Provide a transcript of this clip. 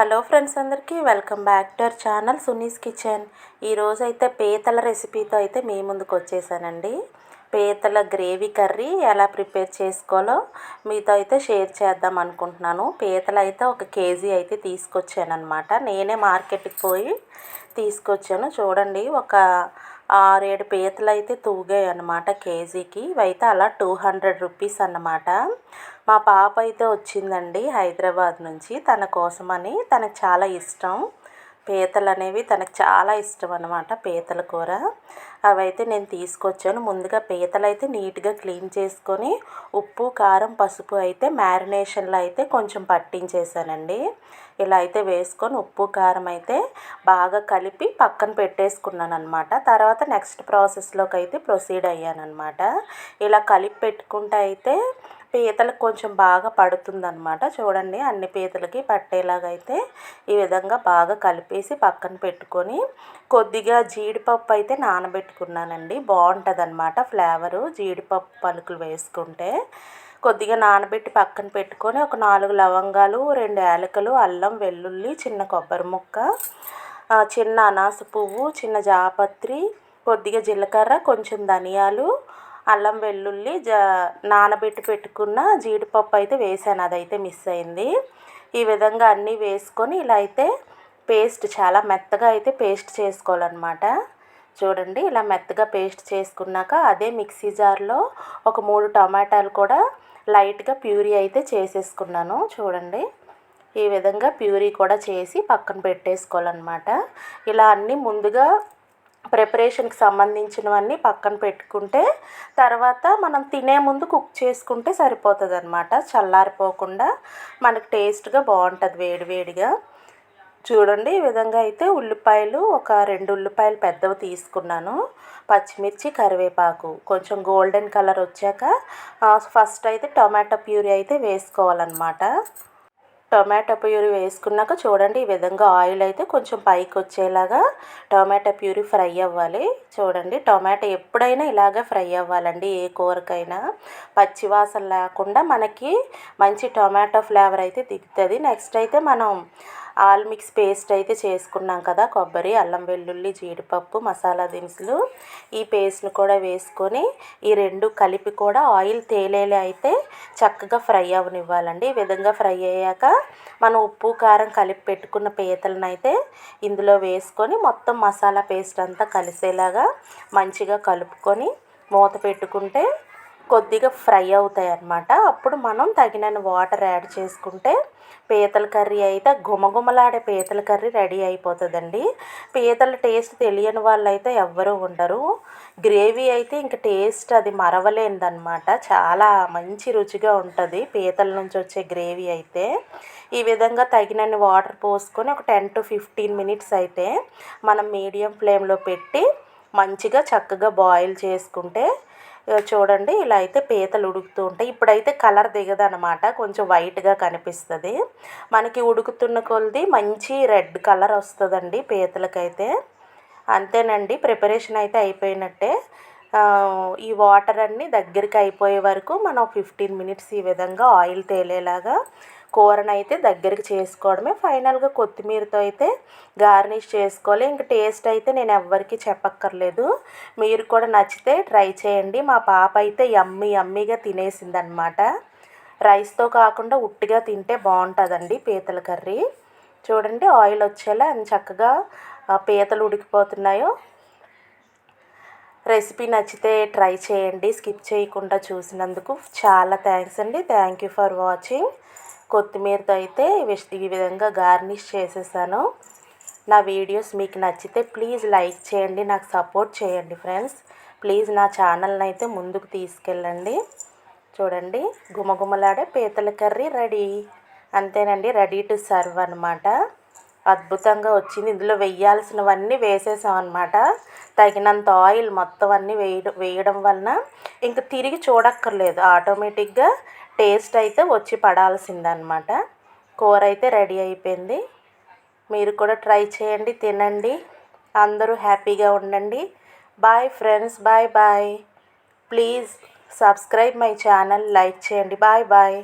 Hello friends అందరికీ welcome back to our channel Suni's kitchen. ఈరోజు అయితే పీతల రెసిపీతో అయితే మీ ముందుకు వచ్చేసానండి. పీతల గ్రేవీ కర్రీ ఎలా ప్రిపేర్ చేసుకోవాలో మీతో అయితే షేర్ చేద్దాం అనుకుంటున్నాను. పీతలు అయితే ఒక కేజీ అయితే తీసుకొచ్చాను అనమాట నేనే మార్కెట్కి పోయి తీసుకొచ్చాను. చూడండి ఒక ఆరేడు పీతలు అయితే తూగాయి అన్నమాట కేజీకి. ఇవైతే అలా టూ హండ్రెడ్ రూపీస్ అన్నమాట. మా పాప అయితే వచ్చిందండి హైదరాబాద్ నుంచి తన కోసమని. తనకు చాలా ఇష్టం. పీతలు అనేవి తనకు చాలా ఇష్టం అనమాట పీతల కూర. అవైతే నేను తీసుకొచ్చాను. ముందుగా పీతలు అయితే నీట్గా క్లీన్ చేసుకొని ఉప్పు కారం పసుపు అయితే మ్యారినేషన్లో అయితే కొంచెం పట్టించేసానండి ఇలా అయితే వేసుకొని ఉప్పు కారం అయితే బాగా కలిపి పక్కన పెట్టేసుకున్నాను అనమాట తర్వాత నెక్స్ట్ ప్రాసెస్లోకి అయితే ప్రొసీడ్ అయ్యాను అనమాట ఇలా కలిపి పెట్టుకుంటే అయితే పీతలకు కొంచెం బాగా పడుతుందన్నమాట. చూడండి అన్ని పీతలకి పట్టేలాగా అయితే ఈ విధంగా బాగా కలిపేసి పక్కన పెట్టుకొని కొద్దిగా జీడిపప్పు అయితే నానబెట్టుకున్నానండి. బాగుంటుంది అనమాట ఫ్లేవరు జీడిపప్పు పలుకులు వేసుకుంటే. కొద్దిగా నానబెట్టి పక్కన పెట్టుకొని ఒక నాలుగు లవంగాలు రెండు యాలకులు అల్లం వెల్లుల్లి చిన్న కొబ్బరి ముక్క చిన్న అనాస పువ్వు చిన్న జాపత్రి కొద్దిగా జీలకర్ర కొంచెం ధనియాలు అల్లం వెల్లుల్లి జా నానబెట్టి పెట్టుకున్న జీడిపప్పు అయితే వేసాను. అదైతే మిస్ అయింది. ఈ విధంగా అన్నీ వేసుకొని ఇలా అయితే పేస్ట్ చాలా మెత్తగా అయితే పేస్ట్ చేసుకోవాలన్నమాట. చూడండి ఇలా మెత్తగా పేస్ట్ చేసుకున్నాక అదే మిక్సీ జార్లో ఒక మూడు టమాటాలు కూడా లైట్గా ప్యూరీ అయితే చేసేసుకున్నాను. చూడండి. ఈ విధంగా ప్యూరీ కూడా చేసి పక్కన పెట్టేసుకోవాలన్నమాట. ఇలా అన్నీ ముందుగా ప్రిపరేషన్కి సంబంధించినవన్నీ పక్కన పెట్టుకుంటే తర్వాత మనం తినే ముందు కుక్ చేసుకుంటే సరిపోతుంది అనమాట చల్లారిపోకుండా మనకు టేస్ట్గా బాగుంటుంది వేడివేడిగా చూడండి ఈ విధంగా అయితే ఉల్లిపాయలు ఒక రెండు ఉల్లిపాయలు పెద్దవి తీసుకున్నాను. పచ్చిమిర్చి కరివేపాకు. కొంచెం గోల్డెన్ కలర్ వచ్చాక ఫస్ట్ అయితే టొమాటో ప్యూరీ అయితే వేసుకోవాలన్నమాట. టొమాటో ప్యూరీ వేసుకున్నాక చూడండి ఈ విధంగా ఆయిల్ అయితే కొంచెం పైకి వచ్చేలాగా టొమాటో ప్యూరీ ఫ్రై అవ్వాలి. చూడండి టొమాటో ఎప్పుడైనా ఇలాగే ఫ్రై అవ్వాలండి ఏ కూరకైనా. పచ్చివాసన లేకుండా మనకి మంచి టొమాటో ఫ్లేవర్ అయితే దిగుతుంది. నెక్స్ట్ అయితే మనం ఆల్ మిక్స్ పేస్ట్ అయితే చేసుకున్నాం కదా కొబ్బరి అల్లం వెల్లుల్లి జీడిపప్పు మసాలా దినుసులు. ఈ పేస్ట్ని కూడా వేసుకొని ఈ రెండు కలిపి కూడా ఆయిల్ తేలేలే అయితే చక్కగా ఫ్రై అవనివ్వాలండి. ఈ విధంగా ఫ్రై అయ్యాక మనం ఉప్పు కారం కలిపి పెట్టుకున్న పీతలను అయితే ఇందులో వేసుకొని మొత్తం మసాలా పేస్ట్ అంతా కలిసేలాగా మంచిగా కలుపుకొని మూత పెట్టుకుంటే కొద్దిగా ఫ్రై అవుతాయి అన్నమాట అప్పుడు మనం తగినన్ని వాటర్ యాడ్ చేసుకుంటే పీతల కర్రీ అయితే గుమగుమలాడే పీతల కర్రీ రెడీ అయిపోతుందండి. పీతల టేస్ట్ తెలియని వాళ్ళు అయితే ఎవ్వరూ ఉండరు. గ్రేవీ అయితే ఇంక టేస్ట్ అది మరవలేనిదన్నమాట. చాలా మంచి రుచిగా ఉంటుంది పీతల నుంచి వచ్చే గ్రేవీ అయితే. ఈ విధంగా తగినన్ని వాటర్ పోసుకొని ఒక టెన్ టు ఫిఫ్టీన్ మినిట్స్ అయితే మనం మీడియం ఫ్లేమ్లో పెట్టి మంచిగా చక్కగా బాయిల్ చేసుకుంటే చూడండి ఇలా అయితే పీతలు ఉడుకుతూ ఉంటాయి. ఇప్పుడైతే కలర్ దిగదనమాట కొంచెం వైట్గా కనిపిస్తుంది. మనకి ఉడుకుతున్న కొలది మంచి రెడ్ కలర్ వస్తుందండి పీతలకైతే. అంతేనండి ప్రిపరేషన్ అయితే అయిపోయినట్టే. ఈ వాటర్ అన్నీ దగ్గరికి అయిపోయే వరకు మనం ఫిఫ్టీన్ మినిట్స్ ఈ విధంగా ఆయిల్ తేలేలాగా కూరను అయితే దగ్గరికి చేసుకోవడమే. ఫైనల్గా కొత్తిమీరతో అయితే గార్నిష్ చేసుకోవాలి. ఇంక టేస్ట్ అయితే నేను ఎవ్వరికి చెప్పక్కర్లేదు. మీరు కూడా నచ్చితే ట్రై చేయండి. మా పాప అయితే యమ్మీ యమ్మీగా తినేసిందనమాట. రైస్తో కాకుండా ఉట్టిగా తింటే బాగుంటుందండి పీతల కర్రీ. చూడండి ఆయిల్ వచ్చేలా అని చక్కగా పీతలు ఉడికిపోతున్నాయో. రెసిపీ నచ్చితే ట్రై చేయండి. స్కిప్ చేయకుండా చూసినందుకు చాలా థ్యాంక్స్ అండి. Thank you for watching. కొత్తిమీరతో అయితే ఈ విధంగా గార్నిష్ చేసేసాను. నా వీడియోస్ మీకు నచ్చితే ప్లీజ్ లైక్ చేయండి నాకు సపోర్ట్ చేయండి ఫ్రెండ్స్. ప్లీజ్ నా ఛానల్ని అయితే ముందుకు తీసుకెళ్ళండి. చూడండి గుమగుమలాడే పీతల కర్రీ రెడీ. అంతేనండి రెడీ టు సర్వ్ అనమాట అద్భుతంగా వచ్చింది. ఇందులో వేయాల్సినవన్నీ వేసేసాం అనమాట తగినంత ఆయిల్ మొత్తం అన్నీ వేయడం వేయడం వలన ఇంక తిరిగి చూడక్కర్లేదు. ఆటోమేటిక్గా టేస్ట్ అయితే వచ్చి పడాల్సిందనమాట కూర అయితే రెడీ అయిపోయింది. మీరు కూడా ట్రై చేయండి తినండి. అందరూ హ్యాపీగా ఉండండి. Bye friends bye bye. Please subscribe my channel like చేయండి. Bye bye.